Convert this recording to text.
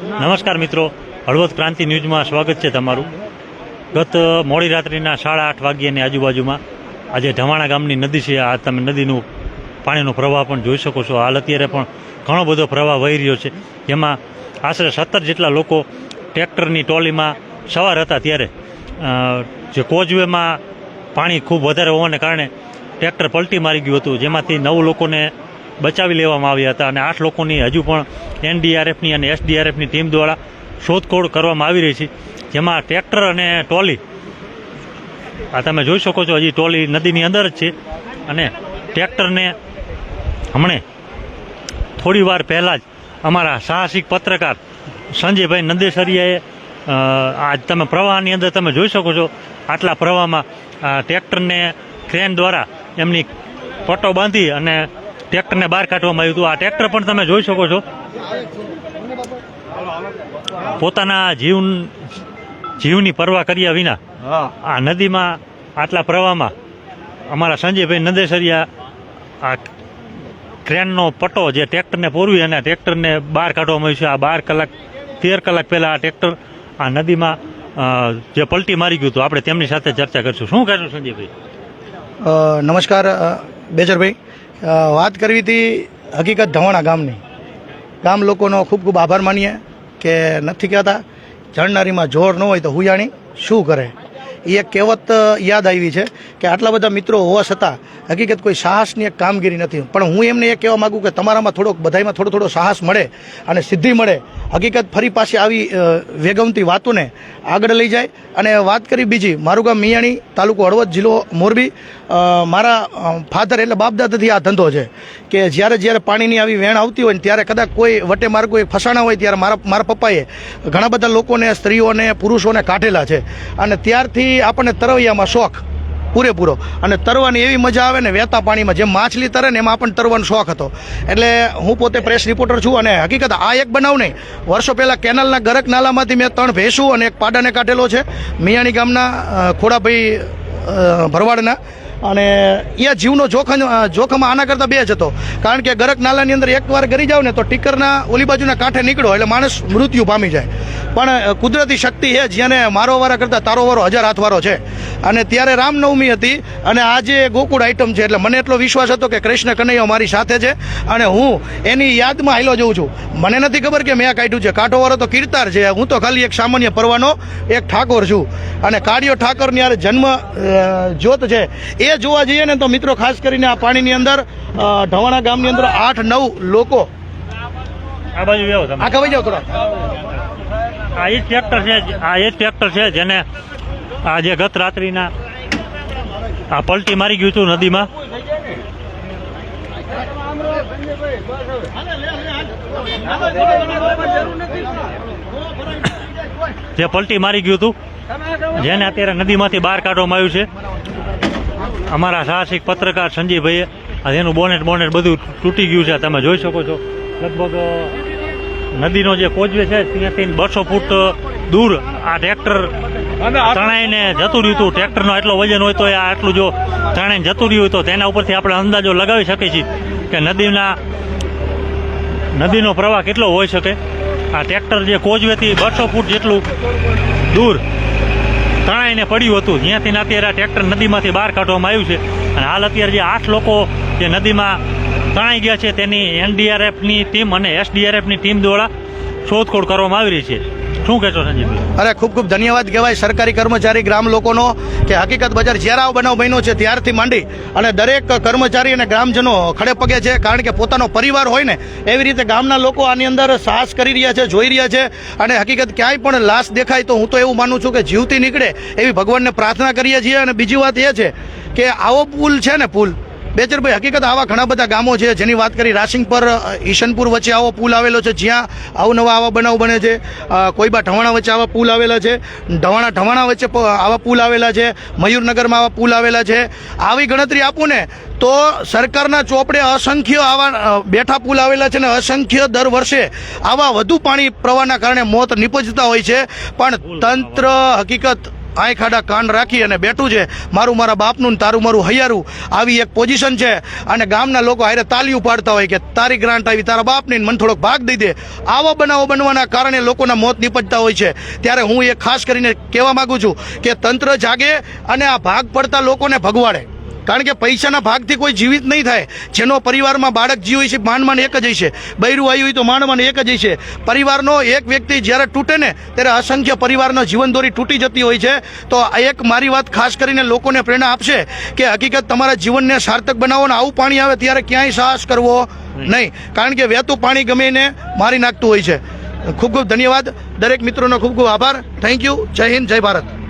નમસ્કાર મિત્રો. હળવદ ક્રાંતિ ન્યૂઝમાં સ્વાગત છે તમારું. ગત મોડી રાત્રિના સાડા આઠ વાગ્યાની આજુબાજુમાં આજે ઢવાણા ગામની નદી છે. આ તમે નદીનું પાણીનો પ્રવાહ પણ જોઈ શકો છો. હાલ અત્યારે પણ ઘણો બધો પ્રવાહ વહી રહ્યો છે. જેમાં આશરે સત્તર જેટલા લોકો ટ્રેક્ટરની ટોલીમાં સવાર હતા ત્યારે જે કોઝવેમાં પાણી ખૂબ વધારે હોવાને કારણે ટ્રેક્ટર પલટી મારી ગયું હતું. જેમાંથી નવ લોકોને બચાવી લેવામાં આવ્યા હતા અને આઠ લોકોની હજુ પણ એનડીઆરએફની અને એસડીઆરએફની ટીમ દ્વારા શોધખોળ કરવામાં આવી રહી છે. જેમાં ટ્રેક્ટર અને ટોલી આ તમે જોઈ શકો છો, હજી ટોલી નદીની અંદર જ છે. અને ટ્રેક્ટરને હમણે થોડી વાર પહેલાં જ અમારા સાહસિક પત્રકાર સંજયભાઈ નંદેસરિયાએ આ તમે પ્રવાહની અંદર તમે જોઈ શકો છો, આટલા પ્રવાહમાં ટ્રેક્ટરને ક્રેન દ્વારા એમની પટ્ટો બાંધી અને ટ્રેક્ટરને બહાર કાઢવામાં આવ્યું હતું. આ ટ્રેક્ટર પણ તમે જોઈ શકો છો. પોતાના જીવ જીવની પરવા કર્યા વિના આ નદીમાં આટલા પ્રવાહમાં અમારા સંજયભાઈ નંદેસરિયા આ ક્રેનનો પટ્ટો જે ટ્રેક્ટરને પોરવી અને ટ્રેક્ટરને બહાર કાઢવામાં આવ્યું છે આ બાર કલાક તેર કલાક પહેલાં આ ટ્રેક્ટર આ નદીમાં જે પલટી મારી ગયું હતું. આપણે તેમની સાથે ચર્ચા કરીશું. શું કહેશું સંજયભાઈ? નમસ્કાર બેજરભાઈ. વાત કરવી હતી હકીકત ધવાણા ગામની. ગામ લોકોનો ખૂબ ખૂબ આભાર માનીએ કે નથી કહેતા જણનારીમાં જોર ન હોય તો હુયાણી શું કરે? એ એક કહેવત યાદ આવી છે કે આટલા બધા મિત્રો હોવા છતાં હકીકત કોઈ સાહસની એક કામગીરી નથી. પણ હું એમને એ કહેવા માગું કે તમારામાં થોડોક બધામાં થોડો થોડો સાહસ મળે અને સિદ્ધિ મળે હકીકત ફરી પાછી આવી વેગમતી વાતોને આગળ લઈ જાય. અને વાત કરી બીજી, મારું ગામ મિયાણી તાલુકો હળવદ જિલ્લો મોરબી. મારા ફાધર એટલે બાપદાદાથી આ ધંધો છે કે જ્યારે જ્યારે પાણીની આવી વેણ આવતી હોય ને ત્યારે કદાચ કોઈ વટે માર્ગ કોઈ ફસાણા હોય ત્યારે મારા મારા પપ્પાએ ઘણા બધા લોકોને, સ્ત્રીઓને, પુરુષોને કાઢેલા છે. અને ત્યારથી આપણને તરવૈયામાં શોખ પૂરેપૂરો. અને તરવાની એવી મજા આવે ને, વહેતા પાણીમાં જેમ માછલી તરે ને એમાં આપણને તરવાનો શોખ હતો. એટલે હું પોતે પ્રેસ રિપોર્ટર છું અને હકીકત આ એક બનાવ નહીં. વર્ષો પહેલાં કેનાલના ગરક નાલામાંથી મેં ત્રણ ભેંસું અને એક પાડાને કાઢેલો છે. મિયાણી ગામના ખોડાભાઈ ભરવાડના. અને એ જીવનો જોખમ જોખમ આના કરતાં બે જ હતો. કારણ કે ગરક નાલાની અંદર એકવાર ગરી જાવ ને તો ટીકરના ઓલી બાજુના કાંઠે નીકળો એટલે માણસ મૃત્યુ પામી જાય. પણ કુદરતી શક્તિ છે જેને મારો વારા કરતાં તારો વારો હજાર હાથવારો છે. અને ત્યારે રામનવમી હતી અને આજે ગોકુળ આઈટમ છે, એટલે મને એટલો વિશ્વાસ હતો કે કૃષ્ણ કનૈયો મારી સાથે છે અને હું એની યાદમાં હાલો જઉં છું. મને નથી ખબર કે મેં કાઢ્યું છે. કાંઠો વાળો તો કીર્તાર છે. હું તો ખાલી એક સામાન્ય પરવાનો એક ઠાકોર છું. અને કાળિયો ઠાકોરની જન્મ જ્યોત છે. એ જોવા જઈએ ને તો મિત્રો ખાસ કરીને આ પાણીની અંદર ઢવાણા ગામની અંદર આઠ નવ લોકો. આ બાજુ આવો તમે. આખા જાઓ થોડા. આ એ જ ટ્રેક્ટર છે આ એ ટ્રેક્ટર છે જેને આ જે ગત રાત્રિના આ પલટી મારી ગયું હતું નદીમાં. જે પલટી મારી ગયું હતું જેને અત્યારે નદીમાંથી બહાર કાઢવામાં આવ્યું છે. અમારા સાહસિક પત્રકાર સંજયભાઈએ આ એનું બોનેટ બોનેટ બધું તૂટી ગયું છે તમે જોઈ શકો છો. લગભગ નદીનો જે કોજવે છે ત્યાંથી બસો ફૂટ દૂર આ ટ્રેક્ટર તણાઈને જતું રહ્યું હતું. ટ્રેક્ટરનો એટલો વજન હોય તો આ આટલું જો તણાઈને જતું રહ્યું હોય તો તેના ઉપરથી આપણે અંદાજો લગાવી શકીએ છીએ કે નદીના નદીનો પ્રવાહ કેટલો હોઈ શકે. આ ટ્રેક્ટર જે કોજવેથી બસો ફૂટ જેટલું દૂર તણાઈને પડ્યું હતું. જ્યાંથી અત્યારે આ ટ્રેક્ટર નદીમાંથી બહાર કાઢવામાં આવ્યું છે. અને હાલ અત્યારે જે આઠ લોકો જે નદીમાં તણાઈ ગયા છે, તેની એનડીઆરએફની ટીમ અને એસડીઆરએફની ટીમ દ્વારા શોધખોળ કરવામાં આવી રહી છે. શું કહેશો સંજીવભાઈ અરે ખૂબ ખૂબ ધન્યવાદ કહેવાય સરકારી કર્મચારી ગ્રામ લોકોનો કે હકીકત બજાર જ્યારે આવો બનાવ બન્યો છે ત્યારથી માંડી અને દરેક કર્મચારી અને ગ્રામજનો ખડે પગે છે કારણ કે પોતાનો પરિવાર હોય ને એવી રીતે ગામના લોકો આની અંદર સાહસ કરી રહ્યા છે, જોઈ રહ્યા છે અને હકીકત ક્યાંય પણ લાશ દેખાય તો હું તો એવું માનું છું કે જીવતી નીકળે એવી ભગવાનને પ્રાર્થના કરીએ છીએ અને બીજી વાત એ છે કે આવો પુલ છે ને પુલ બેચરભાઈ હકીકત આવા ઘણા બધા ગામો છે, જેની વાત કરી રાસિંગ પર ઈશનપુર વચ્ચે આવો પુલ આવેલો છે, જ્યાં અવનવા આવા બનાવ બને છે. કોઈ કોઈબા ઢવાણા વચ્ચે આવા પુલ આવેલા છે, ઢવાણા ઢવાણા વચ્ચે આવા પુલ આવેલા છે, મયુરનગરમાં આવા પુલ આવેલા છે. આવી ગણતરી આપું ને, તો સરકારના ચોપડે અસંખ્ય આવા બેઠા પુલ આવેલા છે ને અસંખ્ય દર વર્ષે આવા વધુ પાણી પ્રવાહના કારણે મોત નિપજતા હોય છે. પણ તંત્ર હકીકત આંખ ખાડા કાન રાખી અને બેઠું છે. મારું મારા બાપનું તારું મારું હૈયારું આવી એક પોઝિશન છે અને ગામના લોકો હારે તાલી ઉપાડતા હોય કે તારી ગ્રાન્ટ આવી, તારા બાપની મને થોડોક ભાગ દઈ દે. આવા બનાવો બનવાના કારણે લોકોના મોત નીપજતા હોય છે. ત્યારે હું એ ખાસ કરીને કહેવા માગું છું કે તંત્ર જાગે અને આ ભાગ પડતા લોકોને ભગવાડે. કારણ કે પૈસાના ભાગથી કોઈ જીવિત નહીં થાય. જેનો પરિવારમાં બાળક જીવ હોય છે માંડ માંડ એક જ હશે બૈરું આવ્યું હોય તો માંડ એક જ હશે પરિવારનો એક વ્યક્તિ જ્યારે તૂટે ને, ત્યારે અસંખ્ય પરિવારનો જીવનદોરી તૂટી જતી હોય છે. તો એક મારી વાત ખાસ કરીને લોકોને પ્રેરણા આપશે કે હકીકત તમારા જીવનને સાર્થક બનાવો ને આવું પાણી આવે ત્યારે ક્યાંય સાહસ કરવો નહીં. કારણ કે વહેતું પાણી ગમે એને મારી નાખતું હોય છે. ખૂબ ખૂબ ધન્યવાદ. દરેક મિત્રોનો ખૂબ ખૂબ આભાર. થેન્ક યુ જય હિન્દ, જય ભારત.